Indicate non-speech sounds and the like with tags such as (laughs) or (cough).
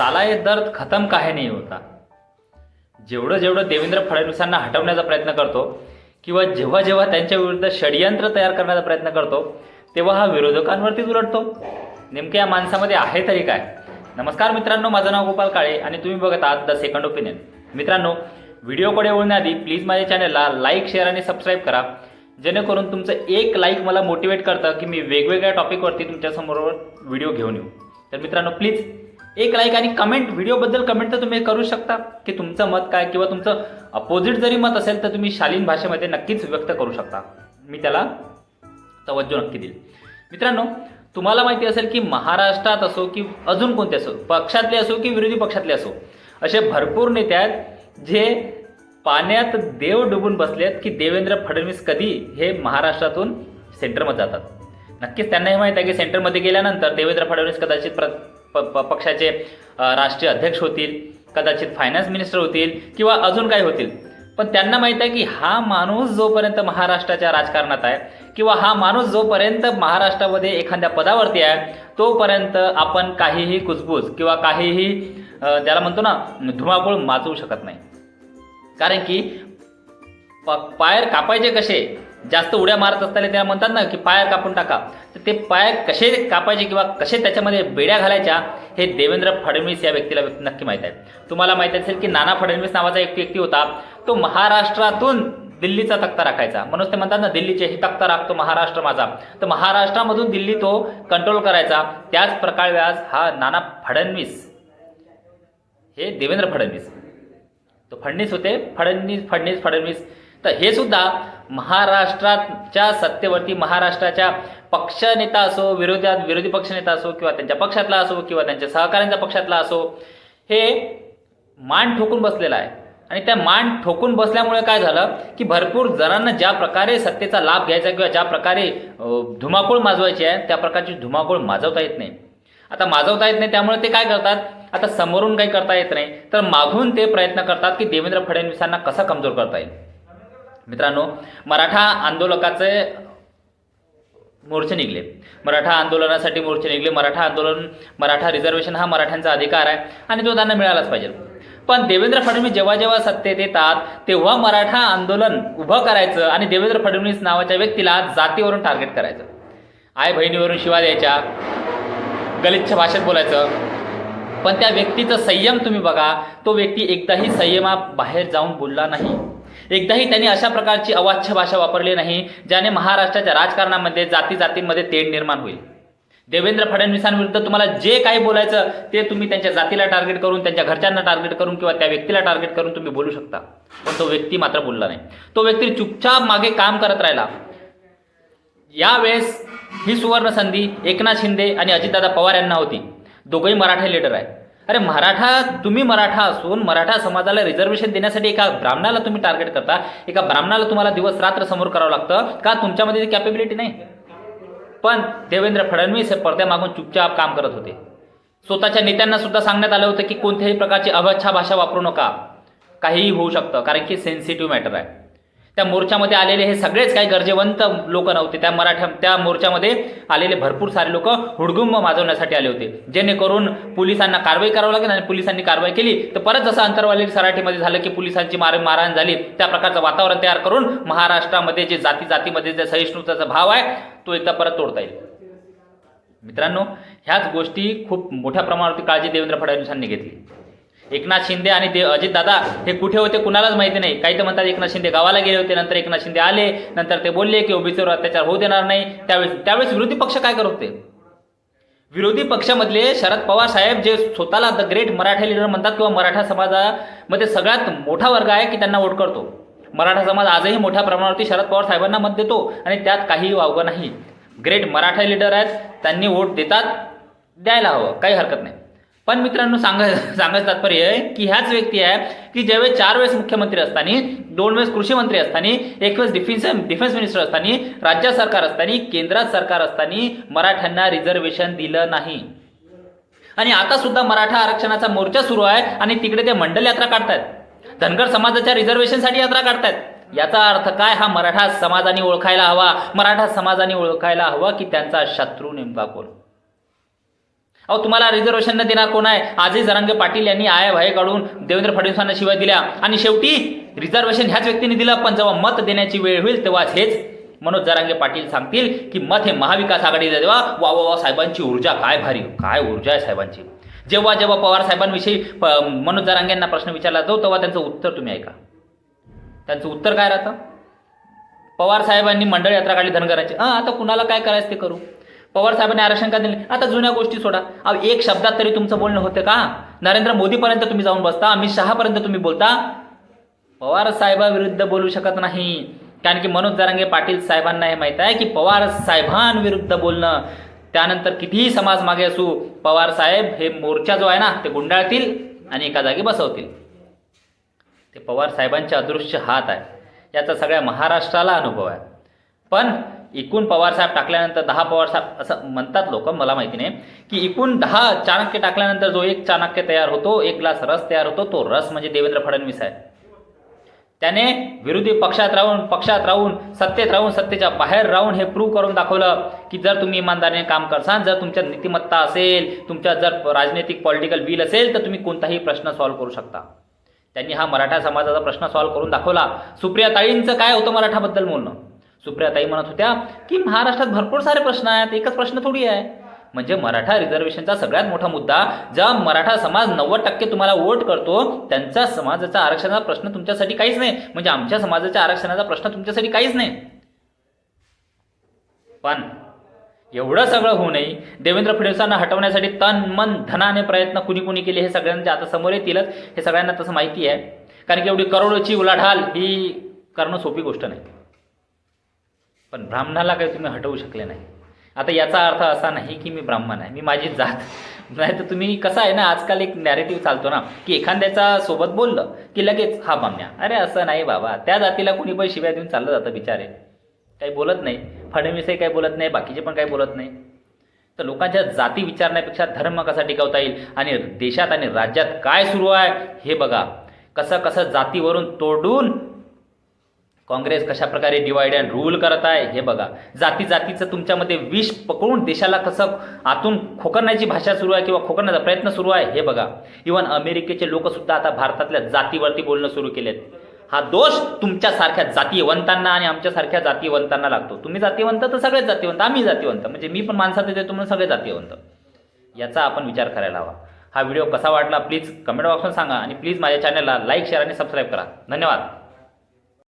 साला ये दर्द खतम काहे नाही होता? जेवढं जेवढं देवेंद्र फडणवीसांना हटवण्याचा प्रयत्न करतो किंवा जेव्हा जेव्हा त्यांच्या विरुद्ध षडयंत्र तयार करण्याचा प्रयत्न करतो तेव्हा हा विरोधकांवरतीच उलटतो. नेमक्या या माणसामध्ये आहे तरी काय? नमस्कार मित्रांनो माझं नाव गोपाल काळे आणि तुम्ही बघत आहात द सेकंड ओपिनियन. मित्रांनो व्हिडिओकडे वळण्याआधी प्लीज माझ्या चॅनलला लाईक शेअर आणि सबस्क्राईब करा. जेणेकरून तुमचं एक लाईक मला मोटिवेट करतं की मी वेगवेगळ्या टॉपिकवरती तुमच्यासमोर व्हिडिओ घेऊन येऊ. तर मित्रांनो प्लीज एक लाईक आणि कमेंट व्हिडिओबद्दल कमेंट तर तुम्ही करू शकता की तुमचं मत काय किंवा तुमचं अपोजिट जरी मत असेल तर तुम्ही शालीन भाषेमध्ये नक्कीच व्यक्त करू शकता. मी त्याला तवज्जो नक्की देईल. मित्रांनो तुम्हाला माहिती असेल की महाराष्ट्रात असो की अजून कोणते असो पक्षातले असो की विरोधी पक्षातले असो असे भरपूर नेते आहेत जे पाण्यात देव डुबून बसलेत की देवेंद्र फडणवीस कधी हे महाराष्ट्रातून सेंटरमध्ये जातात. नक्कीच त्यांना हे माहीत आहे की सेंटरमध्ये गेल्यानंतर देवेंद्र फडणवीस कदाचित प्र प प- पक्षाचे राष्ट्रीय अध्यक्ष होतील कदाचित फायनान्स मिनिस्टर होतील किंवा अजून काय होतील. पण त्यांना माहीत आहे की हा माणूस जोपर्यंत महाराष्ट्राच्या राजकारणात आहे किंवा हा माणूस जोपर्यंत महाराष्ट्रामध्ये एखाद्या पदावरती आहे तोपर्यंत आपण काहीही कुजबूज किंवा काहीही त्याला म्हणतो ना धुमाकूळ माचवू शकत नाही. कारण की प पायर कापायचे कसे? जास्त उड्या मारत असताना त्याला म्हणतात ना की पाय कापून टाका. तर ते पाय कसे कापायचे किंवा कसे त्याच्यामध्ये बेड्या घालायच्या हे देवेंद्र फडणवीस या व्यक्तीला नक्की माहीत आहे. तुम्हाला माहीत असेल की नाना फडणवीस नावाचा एक व्यक्ती होता. तो महाराष्ट्रातून दिल्लीचा तक्ता राखायचा. म्हणून ते म्हणतात ना दिल्लीचे हे तक्ता राखतो महाराष्ट्र माझा. तर महाराष्ट्रामधून दिल्ली तो कंट्रोल करायचा. त्याच प्रकारे आज हा नाना फडणवीस हे देवेंद्र फडणवीस. तो फडणीस होते. फडणवीस फडणीस फडणवीस. तर हे सुद्धा महाराष्ट्राच्या सत्तेवरती महाराष्ट्राच्या पक्षनेता असो विरोधात विरोधी पक्षनेता असो किंवा त्यांच्या पक्षातला असो किंवा त्यांच्या सहकाऱ्यांच्या पक्षातला असो हे मान ठोकून बसलेलं आहे. आणि त्या मान ठोकून बसल्यामुळे काय झालं की भरपूर जणांना ज्या प्रकारे सत्तेचा लाभ घ्यायचा किंवा ज्या प्रकारे धुमाकूळ माजवायची आहे त्या प्रकारची धुमाकूळ माजवता येत नाही. आता माजवता येत नाही त्यामुळे ते काय करतात? आता समोरून काही करता येत नाही. तर मागून ते प्रयत्न करतात की देवेंद्र फडणवीसांना कसं कमजोर करता येईल? मित्रांनो मराठा आंदोलकाचे मोर्चे निघले. मराठा आंदोलनासाठी मोर्चे निघले. मराठा आंदोलन मराठा रिझर्वेशन हा मराठ्यांचा अधिकार आहे आणि तो त्यांना मिळालाच पाहिजे. पण देवेंद्र फडणवीस जेव्हा जेव्हा सत्तेत येतात तेव्हा मराठा आंदोलन उभं करायचं आणि देवेंद्र फडणवीस नावाच्या व्यक्तीला जातीवरून टार्गेट करायचं. आई बहिणीवरून शिवा द्यायच्या गलिच्छ भाषेत बोलायचं. पण त्या व्यक्तीचा संयम तुम्ही बघा तो व्यक्ती एकदाही संयमा बाहेर जाऊन बोलला नाही. एकदाही त्यांनी अशा प्रकारची अवाच्य भाषा वापरली नाही ज्याने महाराष्ट्राच्या राजकारणामध्ये जाती जातींमध्ये तेढ निर्माण होईल. देवेंद्र फडणवीसांविरुद्ध तुम्हाला जे काही बोलायचं ते तुम्ही त्यांच्या जातीला टार्गेट करून त्यांच्या घरच्यांना टार्गेट करून किंवा त्या व्यक्तीला टार्गेट करून तुम्ही बोलू शकता. पण तो व्यक्ती मात्र बोलला नाही. तो व्यक्ती चुपचाप मागे काम करत राहिला. यावेळेस ही सुवर्ण संधी एकनाथ शिंदे आणि अजितदादा पवार यांना होती. दोघंही मराठा लीडर आहेत. अरे मराठा तुम्ही मराठा असून मराठा समाजाला रिझर्वेशन देण्यासाठी एका ब्राह्मणाला तुम्ही टार्गेट करता. एका ब्राह्मणाला तुम्हाला दिवस रात्र समोर करावं लागतं. का तुमच्यामध्ये कॅपेबिलिटी नाही? पण देवेंद्र फडणवीस हे पडद्यामागून चुपचाप काम करत होते. स्वतःच्या नेत्यांना सुद्धा सांगण्यात आलं होतं की कोणत्याही प्रकारची अभच्छा भाषा वापरू नका. काहीही होऊ शकतं कारण की सेन्सिटिव्ह मॅटर आहे. त्या मोर्चामध्ये आलेले हे सगळेच काही गरजेवंत लोक नव्हते. त्या मराठा त्या मोर्चामध्ये आलेले भरपूर सारे लोक हुडगुंब माजवण्यासाठी आले होते. जेणेकरून पोलिसांना कारवाई करावं लागेल आणि पोलिसांनी कारवाई केली. तर परत जसं अंतरवाली सराठीमध्ये झालं की पोलिसांची मार मारहाण झाली त्या प्रकारचं वातावरण तयार करून महाराष्ट्रामध्ये जे जाती जातीमध्ये जे सहिष्णुतेचा भाव आहे तो एकदा परत तोडता येईल. मित्रांनो ह्याच गोष्टी खूप मोठ्या प्रमाणावरती काळजी देवेंद्र फडणवीसांनी घेतली. एकनाथ शिंदे आणि दे अजितदादा हे कुठे होते कुणालाच माहिती नाही. काही तर म्हणतात एकनाथ शिंदे गावाला गेले होते नंतर एकनाथ शिंदे आले नंतर ते बोलले की ओबीसीवर अत्याचार होऊ देणार नाही. त्यावेळेस त्यावेळेस विरोधी पक्ष काय करत होते? विरोधी पक्षामधले शरद पवार साहेब जे स्वतःला द ग्रेट मराठा लिडर म्हणतात किंवा मराठा समाजामध्ये सगळ्यात मोठा वर्ग आहे की त्यांना वोट करतो. मराठा समाज आजही मोठ्या प्रमाणावरती शरद पवार साहेबांना मत देतो आणि त्यात काही वावगं नाही. ग्रेट मराठा लिडर आहेत त्यांनी वोट देतात द्यायला हवं काही हरकत नाही. पण मित्रांनो सांगाय सांगायचं तात्पर्य आहे की ह्याच व्यक्ती आहे की ज्यावेळेस चार वेळेस मुख्यमंत्री असताना दोन वेळेस कृषी मंत्री असताना एक वेळेस डिफेन्स डिफेन्स मिनिस्टर असताना राज्य सरकार असताना केंद्रात सरकार असताना मराठ्यांना रिझर्वेशन दिलं नाही. आणि आता सुद्धा मराठा आरक्षणाचा मोर्चा सुरू आहे आणि तिकडे ते मंडल यात्रा काढतात धनगर समाजाच्या रिझर्वेशनसाठी यात्रा काढतात याचा अर्थ काय? हा मराठा समाजाने ओळखायला हवा. मराठा समाजाने ओळखायला हवा की त्यांचा शत्रू नेमका कोण? अहो तुम्हाला रिझर्वेशन न देणार कोण आहे? आजही जरांगे पाटील यांनी आया भाई काढून देवेंद्र फडणवीसांना शिवाय दिल्या. आणि शेवटी रिझर्वेशन ह्याच व्यक्तीने दिलं पण जेव्हा मत देण्याची वेळ होईल तेव्हा हेच मनोज जरांगे पाटील सांगतील की मत हे महाविकास आघाडीला देवा वा वा वा साहेबांची ऊर्जा काय भारी. काय ऊर्जा आहे साहेबांची. जेव्हा जेव्हा पवार साहेबांविषयी प- मनोज जरांगेंना प्रश्न विचारला जातो तेव्हा त्यांचं उत्तर तुम्ही ऐका. त्यांचं उत्तर काय राहतं? पवार साहेबांनी मंडळ यात्रा काढली धनगराची. हां आता कुणाला काय करायचं ते करू? पवार साहेबांनी आरक्षण का दिले आता जुन्या गोष्टी सोडा. अहो एक शब्दात तरी तुमचं बोलणं होतं का? नरेंद्र मोदीपर्यंत तुम्ही जाऊन बसता अमित शहापर्यंत तुम्ही बोलता? पवार साहेबाविरुद्ध बोलू शकत नाही. कारण की मनोज जरांगे पाटील साहेबांना हे माहीत आहे की पवार साहेबांविरुद्ध बोलणं त्यानंतर कितीही समाज मागे असू पवार साहेब हे मोर्चा जो आहे ना ते गुंडाळतील आणि एका जागी बसवतील. ते पवार साहेबांचे अदृश्य हात आहे. याचा सगळ्या महाराष्ट्राला अनुभव आहे. पण एकूण पवारसाहेब टाकल्यानंतर दहा पवारसाहेब असं म्हणतात लोक मला माहिती नाही की एकूण दहा चाणक्य टाकल्यानंतर जो एक चाणक्य तयार होतो एक ग्लास रस तयार होतो तो रस म्हणजे देवेंद्र फडणवीस आहे. त्याने विरोधी पक्षात राहून पक्षात राहून सत्तेत राहून सत्तेच्या बाहेर राहून हे प्रूव्ह करून दाखवलं की जर तुम्ही इमानदारीने काम करसान जर तुमच्या नीतिमत्ता असेल तुमच्या जर राजनैतिक पॉलिटिकल विल असेल तर तुम्ही कोणताही प्रश्न सॉल्व्ह करू शकता. त्यांनी हा मराठा समाजाचा प्रश्न सॉल्व्ह करून दाखवला. सुप्रिया ताईंचं काय होतं मराठाबद्दल बोलणं? सुप्रिया ताई म्हणत होत्या की महाराष्ट्रात भरपूर सारे प्रश्न आहेत एकच प्रश्न थोडी आहे. म्हणजे मराठा रिझर्वेशनचा सगळ्यात मोठा मुद्दा ज्या मराठा समाज नव्वद टक्के तुम्हाला वोट करतो त्यांचा समाजाचा आरक्षणाचा प्रश्न तुमच्यासाठी काहीच नाही. म्हणजे आमच्या समाजाच्या आरक्षणाचा प्रश्न तुमच्यासाठी काहीच नाही. पण एवढं सगळं होऊ नये देवेंद्र फडणवीसांना हटवण्यासाठी तन मन धनाने प्रयत्न कुणी कुणी केले हे सगळ्यांच्या आता समोर येतीलच हे सगळ्यांना तसं माहिती आहे. कारण की एवढी करोडोची उलाढाल ही करणं सोपी गोष्ट नाही. पण ब्राह्मणाला काही तुम्ही हटवू शकले नाही. आता याचा अर्थ असा नाही की मी ब्राह्मण आहे मी माझी जात. (laughs) नाही तर तुम्ही कसं आहे ना आजकाल एक नॅरेटिव्ह चालतो ना की एखाद्याचा सोबत बोललं की लगेच हा बामण्या अरे असं नाही बाबा त्या जातीला कुणी पण शिव्या देऊन चाललं जातं बिचारे. काही बोलत नाही. फडणवीसही काही बोलत नाही बाकीचे पण काही बोलत नाही. तर लोकांच्या जाती विचारण्यापेक्षा धर्म कसा टिकवता येईल आणि देशात आणि राज्यात काय सुरू आहे हे बघा. कसं कसं जातीवरून तोडून काँग्रेस कशाप्रकारे डिवाइड अँड रूल करत आहे हे बघा. जाती जातीचं तुमच्यामध्ये विष पकडून देशाला कसं आतून खोकरण्याची भाषा सुरू आहे किंवा खोकरण्याचा प्रयत्न सुरू आहे हे बघा. इवन अमेरिकेचे लोकसुद्धा आता भारतातल्या जातीवरती बोलणं सुरू केलेत. हा दोष तुमच्यासारख्या जातीवंतांना आणि आमच्यासारख्या जातीवंतांना लागतो. तुम्ही जातीवंत तर सगळेच जातीवंत आम्ही जातीवंत. म्हणजे मी पण माणसात येते तुम्ही सगळे जातीवंत. याचा आपण विचार करायला हवा. हा व्हिडिओ कसा वाटला प्लीज कमेंट बॉक्समध्ये सांगा आणि प्लीज माझ्या चॅनलला लाईक शेअर आणि सबस्क्राईब करा. धन्यवाद.